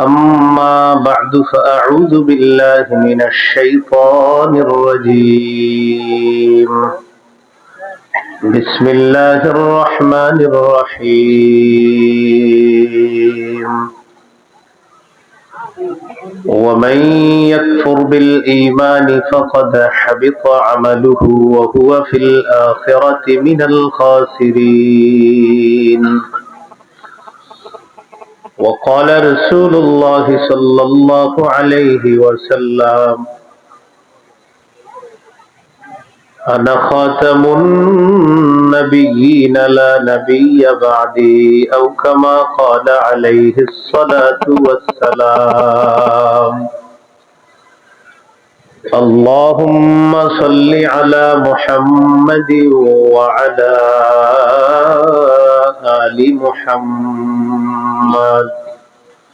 أما بعد فأعوذ بالله من الشيطان الرجيم. بسم الله الرحمن الرحيم. ومن يكفر بالإيمان فقد حبط عمله وهو في الآخرة من الخاسرين. وقال رسول الله صلى الله عليه وسلم أنا خاتم النبيين لا نبي بعدي أو كما قال عليه الصلاة والسلام. اللهم صل على محمد وعلى آل محمد.